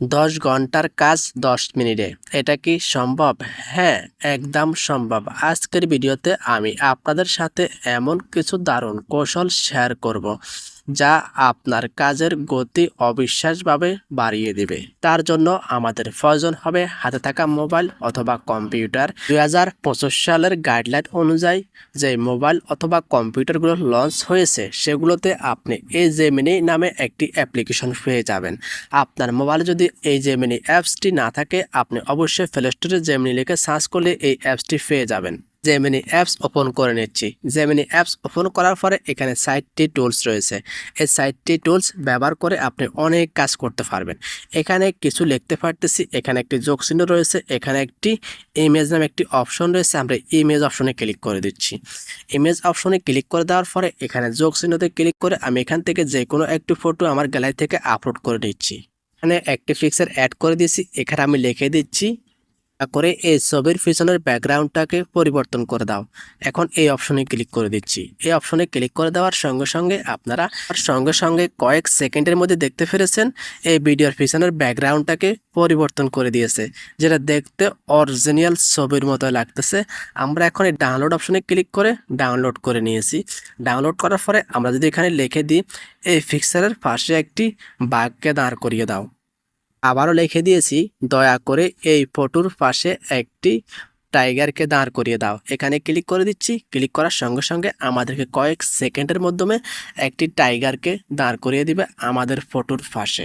দশ ঘণ্টার কাজ দশ মিনিটে। এটা কি সম্ভব? হ্যাঁ একদম সম্ভব। আজকের ভিডিওতে আমি আপনাদের সাথে এমন কিছু দারুণ কৌশল শেয়ার করব। যা আপনার কাজের গতি অবিশ্বাসভাবে বাড়িয়ে দেবে। তার জন্য আমাদের প্রয়োজন হবে হাতে থাকা মোবাইল অথবা কম্পিউটার। দুই হাজার পঁচিশ সালের গাইডলাইন অনুযায়ী যে মোবাইল অথবা কম্পিউটারগুলো লঞ্চ হয়েছে, সেগুলোতে আপনি এই জেমিনি নামে একটি অ্যাপ্লিকেশন পেয়ে যাবেন। আপনার মোবাইলে যদি এই জেমিনি অ্যাপসটি না থাকে, আপনি অবশ্যই প্লে স্টোরে জেমিনি লিখে সার্চ করলে এই অ্যাপসটি পেয়ে যাবেন। জেমিনি অ্যাপস ওপেন করে নিচ্ছি। জেমিনি অ্যাপস ওপেন করার পরে এখানে সাইটটি টুলস রয়েছে। এই সাইটটি টুলস ব্যবহার করে আপনি অনেক কাজ করতে পারবেন। এখানে কিছু লিখতে পারতেছি। এখানে একটি যোগ চিহ্ন রয়েছে। এখানে একটি ইমেজ নামে একটি অপশন রয়েছে। আমরা ইমেজ অপশনে ক্লিক করে দিচ্ছি। ইমেজ অপশনে ক্লিক করে দেওয়ার পরে এখানে যোগ চিহ্নতে ক্লিক করে আমি এখান থেকে যে কোনো একটি ফটো আমার গ্যালারি থেকে আপলোড করে দিচ্ছি এখানে একটি পিকচার অ্যাড করে দিয়েছি। এখানে আমি লিখে দিচ্ছি করে এই ছবির পিছনের ব্যাকগ্রাউন্ডটাকে পরিবর্তন করে দাও। এখন এই অপশনে ক্লিক করে দিচ্ছি। এই অপশনে ক্লিক করে দেওয়ার সঙ্গে সঙ্গে আপনারা সঙ্গে সঙ্গে কয়েক সেকেন্ডের মধ্যে দেখতে পেরেছেন এই ভিডিওর পিছনের ব্যাকগ্রাউন্ডটাকে পরিবর্তন করে দিয়েছে, যেটা দেখতে অরিজিনাল ছবির মতো লাগতেছে। আমরা এখন এই ডাউনলোড অপশনে ক্লিক করে ডাউনলোড করে নিয়েছি। ডাউনলোড করার পরে আমরা যদি এখানে লিখে দিই, এই পিকচারের পাশে একটি বাঘকে দাঁড় করিয়ে দাও। আবারও লিখে দিয়েছি, দয়া করে এই ফটোর পাশে একটি টাইগারকে দাঁড় করিয়ে দাও। এখানে ক্লিক করে দিচ্ছি। ক্লিক করার সঙ্গে সঙ্গে আমাদেরকে কয়েক সেকেন্ডের মাধ্যমে একটি টাইগারকে দাঁড় করিয়ে দিবে আমাদের ফটোর পাশে।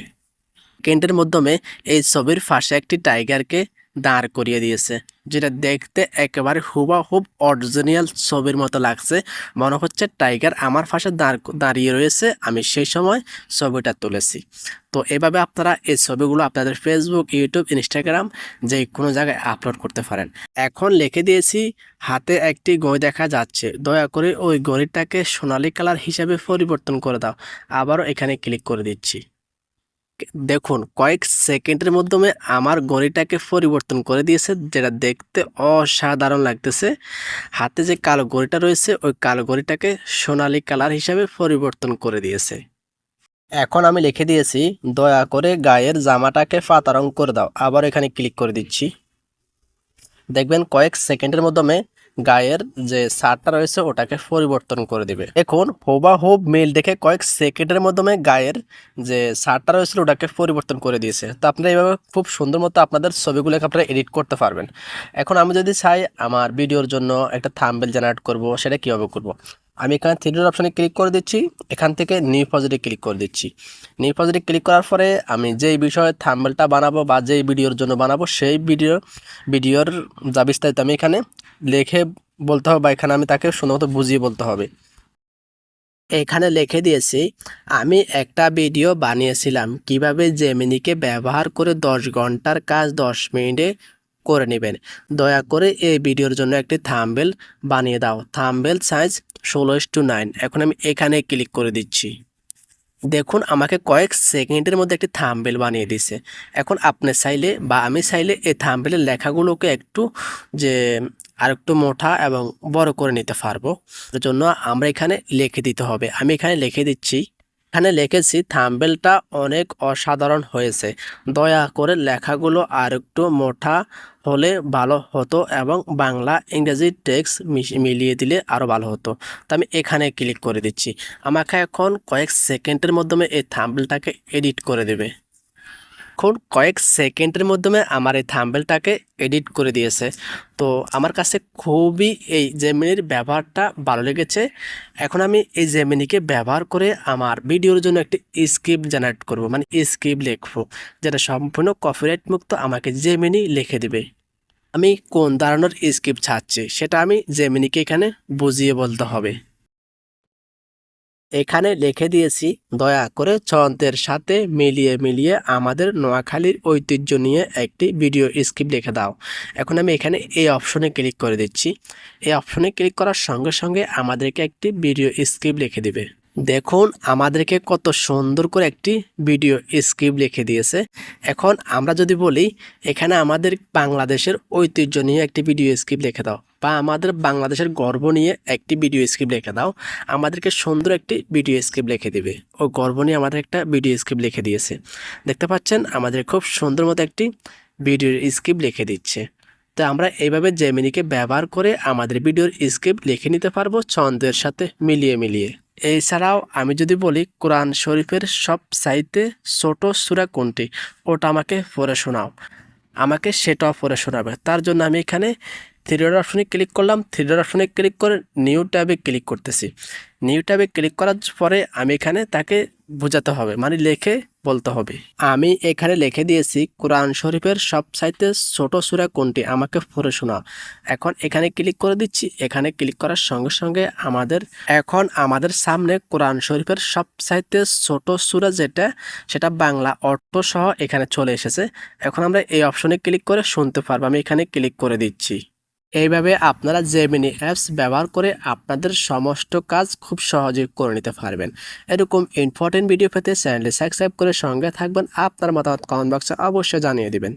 সেকেন্ডের মাধ্যমে এই ছবির পাশে একটি টাইগারকে দাঁড় করিয়ে দিয়েছে, যেটা দেখতে একেবারে হুবাহুব অরিজিনাল ছবির মতো লাগছে। মনে হচ্ছে টাইগার আমার পাশে দাঁড় দাঁড়িয়ে রয়েছে, আমি সেই সময় ছবিটা তুলেছি। তো এভাবে আপনারা এই ছবিগুলো আপনাদের ফেসবুক ইউটিউব ইনস্টাগ্রাম যে কোনো জায়গায় আপলোড করতে পারেন। এখন লিখে দিয়েছি, হাতে একটি গড়ি দেখা যাচ্ছে, দয়া করে ওই গড়িটাকে সোনালি কালার হিসাবে পরিবর্তন করে দাও। আবারও এখানে ক্লিক করে দিচ্ছি। দেখুন, কয়েক সেকেন্ডের মাধ্যমে আমার ঘড়িটাকে পরিবর্তন করে দিয়েছে, যেটা দেখতে অসাধারণ লাগতেছে। হাতে যে কালো ঘড়িটা রয়েছে, ওই কালো ঘড়িটাকে সোনালি কালার হিসাবে পরিবর্তন করে দিয়েছে। এখন আমি লিখে দিয়েছি, দয়া করে গায়ের জামাটাকে পাতা রং করে দাও। আবার এখানে ক্লিক করে দিচ্ছি। দেখবেন কয়েক সেকেন্ডের মাধ্যমে গায়ের যে সারটা রয়েছে, ওটাকে পরিবর্তন করে দিবে। এখন হোবা হোব মেল দেখে কয়েক সেকেন্ডের মাধ্যমে গায়ের যে সারটা রয়েছে, ওটাকে পরিবর্তন করে দিয়েছে। তো আপনারা এইভাবে খুব সুন্দর মতো আপনাদের ছবিগুলোকে আপনারা এডিট করতে পারবেন। এখন আমি যদি চাই, আমার ভিডিওর জন্য একটা থাম্বেল জেনারেট করব, সেটা কীভাবে করব। আমি এখানে থ্রিডোর অপশানে ক্লিক করে দিচ্ছি। এখান থেকে নিউ পজিটিভ ক্লিক করে দিচ্ছি। নিউ পজিটিভ ক্লিক করার পরে আমি যেই বিষয়ে থাম্বেলটা বানাবো বা যেই ভিডিওর জন্য বানাবো, সেই ভিডিও ভিডিওর যা বিস্তারিত আমি এখানে লিখে বলতে হবে বা এখানে আমি তাকে সুন্দরমতো বুঝিয়ে বলতে হবে। এখানে লিখে দিয়েছি, আমি একটা ভিডিও বানিয়েছিলাম। কীভাবে জেমিনিকে ব্যবহার করে দশ ঘণ্টার কাজ, দশ মিনিটে করে নেবেন। দয়া করে এই ভিডিওর জন্য একটি থাম্বেল বানিয়ে দাও। থাম্বেল সাইজ ষোলো টু নাইন। এখন আমি এখানে ক্লিক করে দিচ্ছি। দেখুন, আমাকে কয়েক সেকেন্ডের মধ্যে একটি থাম্বেল বানিয়ে দিছে এখন আপনি চাইলে বা আমি চাইলে এই থাম্বেলের লেখাগুলোকে একটু যে আরেকটু মোটা এবং বড় করে নিতে পারব। জন্য আমরা এখানে লিখে দিতে হবে। আমি এখানে লিখে দিচ্ছি এখানে লিখেছি, থাম্বেলটা অনেক অসাধারণ হয়েছে। দয়া করে লেখাগুলো আর একটু মোটা হলে ভালো হতো এবং বাংলা ইংরেজি টেক্সট মিলিয়ে দিলে আরও ভালো হতো। তো আমি এখানে ক্লিক করে দিচ্ছি। আমাকে এখন কয়েক সেকেন্ডের মাধ্যমে এই থাম্বেলটাকে এডিট করে দেবে। এখন কয়েক সেকেন্ডের মাধ্যমে আমার এই থাম্বেলটাকে এডিট করে দিয়েছে। তো আমার কাছে খুবই এই জেমিনির ব্যবহারটা ভালো লেগেছে। এখন আমি এই জেমিনিকে ব্যবহার করে আমার ভিডিওর জন্য একটি স্ক্রিপ্ট জেনারেট করব মানে স্ক্রিপ্ট লিখব, যেটা সম্পূর্ণ কপিরাইট মুক্ত আমাকে জেমিনি লিখে দেবে। আমি কোন ধরনের স্ক্রিপ্ট ছাড়ছি, সেটা আমি জেমিনিকে এখানে বুঝিয়ে বলতে হবে। এখানে লিখে দিয়েছি, দয়া করে ছন্দের সাথে মিলিয়ে মিলিয়ে আমাদের নোয়াখালীর ঐতিহ্য নিয়ে একটি ভিডিও স্ক্রিপ্ট লিখে দাও। এখন আমি এখানে এই অপশনে ক্লিক করে দিচ্ছি। এই অপশনে ক্লিক করার সঙ্গে সঙ্গে আমাদেরকে একটি ভিডিও স্ক্রিপ্ট লিখে দিবে। দেখুন, আমাদেরকে কত সুন্দর করে একটি ভিডিও স্ক্রিপ্ট লিখে দিয়েছে। এখন আমরা যদি বলি, এখানে আমাদের বাংলাদেশের ঐতিহ্য নিয়ে একটি ভিডিও স্ক্রিপ্ট লিখে দাও বা আমাদের বাংলাদেশের গর্ব নিয়ে একটি ভিডিও স্ক্রিপ্ট লিখে দাও। আমাদেরকে সুন্দর একটি ভিডিও স্ক্রিপ্ট লিখে দিবে। ও গর্ব নিয়ে আমাদের একটা ভিডিও স্ক্রিপ্ট লিখে দিয়েছে। দেখতে পাচ্ছেন, আমাদের খুব সুন্দর মতো একটি ভিডিও স্ক্রিপ্ট লিখে দিচ্ছে। তো আমরা এইভাবে জেমিনিকে ব্যবহার করে আমাদের ভিডিওর স্ক্রিপ্ট লিখে নিতে পারব, ছন্দের সাথে মিলিয়ে মিলিয়ে। এছাড়াও আমি যদি বলি কোরআন শরীফের সব সাইতে ছোট সুরা কোনটি, ওটা আমাকে পড়ে শোনাও। আমাকে সেটাও পড়ে শোনাবে। তার জন্য আমি এখানে থ্রি ডট অপশনে ক্লিক করলাম। থ্রি ডট অপশনে ক্লিক করে নিউ ট্যাবে ক্লিক করতেছি। নিউ ট্যাবে ক্লিক করার পরে আমি এখানে তাকে বোঝাতে হবে মানে লিখে বলতে হবে। আমি এখানে লিখে দিয়েছি, কোরআন শরীফের সব সাইতে ছোট সুরা কোনটি? আমাকে পড়ে শোনাও। এখন এখানে ক্লিক করে দিচ্ছি, এখানে ক্লিক করার সঙ্গে সঙ্গে আমাদের, এখন আমাদের সামনে কোরআন শরীফের সব সাইতে ছোট সুরা যেটা, সেটা বাংলা অর্থ সহ এখানে চলে এসেছে। এখন আমরা এই অপশনে ক্লিক করে শুনতে পারব, আমি এখানে ক্লিক করে দিচ্ছি। এইভাবে আপনারা জেমিনি অ্যাপস ব্যবহার করে আপনাদের সমস্ত কাজ খুব সহজে করে নিতে পারবেন। এরকম ইম্পর্টেন্ট ভিডিও পেতে চ্যানেলটি সাবস্ক্রাইব করে সঙ্গে থাকবেন। আপনার মতামত কমেন্ট বক্সে অবশ্যই জানিয়ে দিবেন।